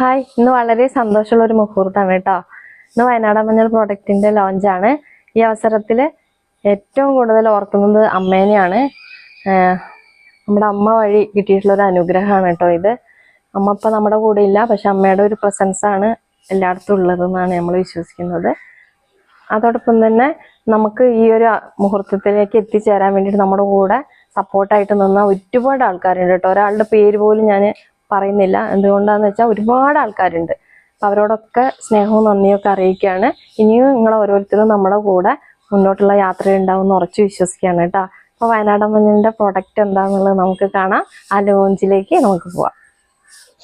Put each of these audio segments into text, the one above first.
Hi ഇന്ന് വളരെ സന്തോഷമുള്ള ഒരു മുഹൂർത്തമാണ് കേട്ടോ ഇന്ന് വയനാട് മഞ്ഞൾ പ്രോഡക്റ്റിന്റെ ലോഞ്ചാണ് ഈ അവസരത്തിൽ ഏറ്റവും കൂടുതൽ ഓർക്കുന്നത് അമ്മേനെയാണ്. നമ്മുടെ അമ്മ വഴി കിട്ടിയിട്ടുള്ള ഒരു അനുഗ്രഹമാണ് കേട്ടോ ഇത്. അമ്മ ഇപ്പം നമ്മുടെ കൂടെ ഇല്ല പക്ഷെ അമ്മയുടെ ഒരു പ്രസൻസാണ് എല്ലായിടത്തും ഉള്ളതെന്നാണ് നമ്മൾ വിശ്വസിക്കുന്നത്. അതോടൊപ്പം തന്നെ നമുക്ക് ഈ ഒരു മുഹൂർത്തത്തിലേക്ക് എത്തിച്ചേരാൻ വേണ്ടിയിട്ട് നമ്മുടെ കൂടെ സപ്പോർട്ടായിട്ട് നിന്ന ഒരുപാട് ആൾക്കാരുണ്ട് കേട്ടോ ഒരാളുടെ പേര് പോലും ഞാൻ പറയുന്നില്ല. എന്തുകൊണ്ടാന്ന് വെച്ചാൽ ഒരുപാട് ആൾക്കാരുണ്ട്. അപ്പം അവരോടൊക്കെ സ്നേഹവും നന്ദിയൊക്കെ അറിയിക്കുകയാണ് ഇനിയും നിങ്ങൾ ഓരോരുത്തരും നമ്മുടെ കൂടെ മുന്നോട്ടുള്ള യാത്ര ഉണ്ടാവും ഉറച്ചു വിശ്വസിക്കുകയാണ് കേട്ടോ. അപ്പോൾ വയനാട് മഞ്ഞിന്റെ പ്രൊഡക്റ്റ് എന്താണെന്നുള്ളത് നമുക്ക് കാണാം. ആ ലോഞ്ചിലേക്ക് നമുക്ക് പോവാം.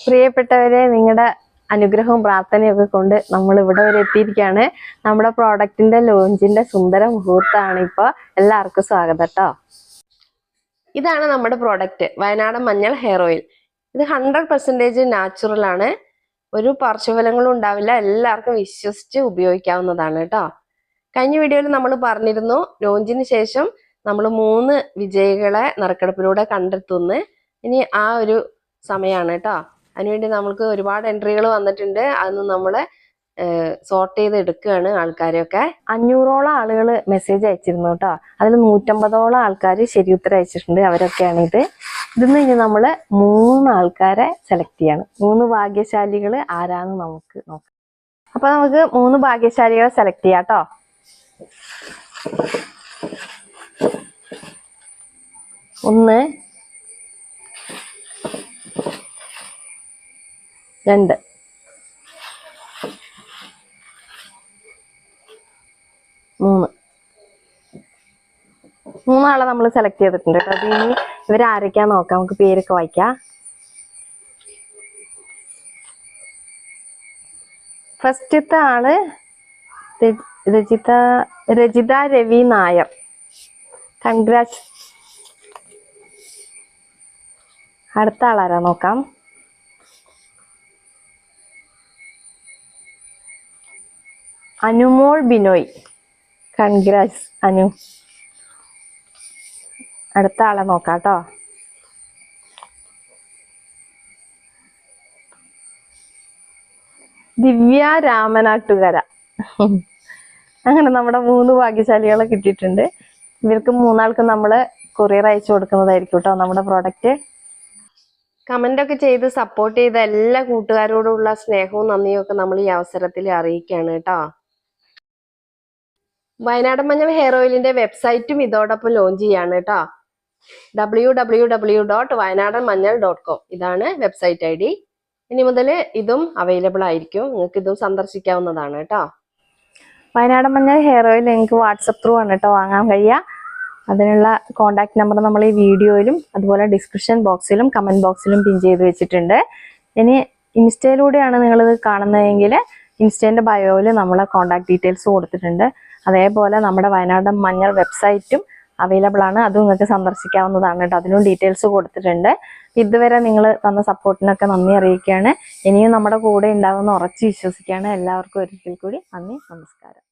പ്രിയപ്പെട്ടവരെ നിങ്ങളുടെ അനുഗ്രഹവും പ്രാർത്ഥനയൊക്കെ കൊണ്ട് നമ്മൾ ഇവിടെ വരെ എത്തിയിരിക്കുകയാണ്. നമ്മുടെ പ്രോഡക്റ്റിന്റെ ലോഞ്ചിന്റെ സുന്ദര മുഹൂർത്തമാണ് ഇപ്പോൾ എല്ലാവർക്കും സ്വാഗതം കേട്ടോ. ഇതാണ് നമ്മുടെ product Wayanadan Manjal hair oil ഇത് ഹൺഡ്രഡ് പെർസെന്റേജ് നാച്ചുറൽ ആണ്. ഒരു പാർശ്വഫലങ്ങളും ഉണ്ടാവില്ല. എല്ലാവർക്കും വിശ്വസിച്ച് ഉപയോഗിക്കാവുന്നതാണ് കേട്ടോ. കഴിഞ്ഞ വീഡിയോയിൽ നമ്മൾ പറഞ്ഞിരുന്നു ലോഞ്ചിന് ശേഷം നമ്മൾ മൂന്ന് വിജയികളെ നറുക്കെടുപ്പിലൂടെ കണ്ടെത്തുന്നു. ഇനി ആ ഒരു സമയമാണ് കേട്ടോ. അതിനുവേണ്ടി നമ്മൾക്ക് ഒരുപാട് എൻട്രികൾ വന്നിട്ടുണ്ട്. അതൊന്ന് നമ്മൾ സോർട്ട് ചെയ്ത് എടുക്കുകയാണ് ആൾക്കാരെയൊക്കെ. അഞ്ഞൂറോളം ആളുകൾ മെസ്സേജ് അയച്ചിരുന്നു കേട്ടോ. അതിൽ നൂറ്റമ്പതോളം ആൾക്കാർ ശരി ഉത്തരം അയച്ചിട്ടുണ്ട് അവരൊക്കെയാണിത് ഇതിന്ന് ഇനി നമ്മൾ മൂന്ന് ആൾക്കാരെ സെലക്ട് ചെയ്യാണ്. മൂന്ന് ഭാഗ്യശാലികൾ ആരാന്ന് നമുക്ക് നോക്കാം. അപ്പൊ നമുക്ക് മൂന്ന് ഭാഗ്യശാലികളെ സെലക്ട് ചെയ്യാം കേട്ടോ ഒന്ന് രണ്ട്. മൂന്ന്. മൂന്നാളെ നമ്മൾ സെലക്ട് ചെയ്തിട്ടുണ്ട്. കേട്ടോ അപ്പൊ ഇനി ഇവരാരൊക്കെയാ നോക്കാം. നമുക്ക് പേരൊക്കെ വായിക്കാം. ഫസ്റ്റത്തെ ആൾ രജിത രജിത രവി നായർ. കൺഗ്രാറ്റ് അടുത്ത ആളാരാ നോക്കാം. അനുമോൾ ബിനോയ്. കൺഗ്രാറ്റ്സ് അനു. അടുത്ത ആളെ നോക്കാം കേട്ടോ ദിവ്യ രാമനാട്ടുകര. അങ്ങനെ നമ്മുടെ മൂന്ന് ഭാഗ്യശാലികളെ കിട്ടിയിട്ടുണ്ട്. ഇവർക്ക് മൂന്നാൾക്കും നമ്മൾ കൊറിയർ അയച്ചു കൊടുക്കുന്നതായിരിക്കും കേട്ടോ നമ്മുടെ പ്രോഡക്റ്റ് കമന്റ് ഒക്കെ ചെയ്ത് സപ്പോർട്ട് ചെയ്ത എല്ലാ കൂട്ടുകാരോടുള്ള സ്നേഹവും നന്ദിയും ഒക്കെ നമ്മൾ ഈ അവസരത്തിൽ അറിയിക്കുകയാണ് കേട്ടോ വയനാട് മഞ്ഞൾ ഹെയർ ഓയിലിന്റെ വെബ്സൈറ്റും ഇതോടൊപ്പം ലോഞ്ച് ചെയ്യാണ് കേട്ടോ W W W dot Wayanadan Manjal dot com ഇതാണ് വെബ്സൈറ്റ് ഐ ഡി ഇനി മുതൽ ഇതും അവൈലബിൾ ആയിരിക്കും. നിങ്ങൾക്ക് ഇതും സന്ദർശിക്കാവുന്നതാണ് കേട്ടോ. വയനാടൻ മഞ്ഞൾ ഹെയർ ഓയിൽ എനിക്ക് വാട്സപ്പ് ത്രൂ ആണ് കേട്ടോ വാങ്ങാൻ കഴിയുക. അതിനുള്ള കോൺടാക്ട് നമ്പർ നമ്മൾ ഈ വീഡിയോയിലും അതുപോലെ ഡിസ്ക്രിപ്ഷൻ ബോക്സിലും കമന്റ് ബോക്സിലും പിൻ ചെയ്ത് വെച്ചിട്ടുണ്ട്. ഇനി ഇൻസ്റ്റയിലൂടെയാണ് നിങ്ങളിത് കാണുന്നതെങ്കിൽ ഇൻസ്റ്റേന്റെ ബയോയിൽ നമ്മളെ കോൺടാക്ട് ഡീറ്റെയിൽസ് കൊടുത്തിട്ടുണ്ട്. അതേപോലെ നമ്മുടെ വയനാട് മഞ്ഞൾ വെബ്സൈറ്റും അവൈലബിൾ ആണ്. അതും നിങ്ങൾക്ക് സന്ദർശിക്കാവുന്നതാണ് കേട്ടോ. അതിനും ഡീറ്റെയിൽസ് കൊടുത്തിട്ടുണ്ട്. ഇതുവരെ നിങ്ങൾ തന്ന സപ്പോർട്ടിനൊക്കെ നന്ദി അറിയിക്കുകയാണ്. ഇനിയും നമ്മുടെ കൂടെ ഉണ്ടാവുമെന്ന് ഉറച്ച് വിശ്വസിക്കുകയാണ്. എല്ലാവർക്കും ഒരിക്കൽ കൂടി നന്ദി നമസ്കാരം.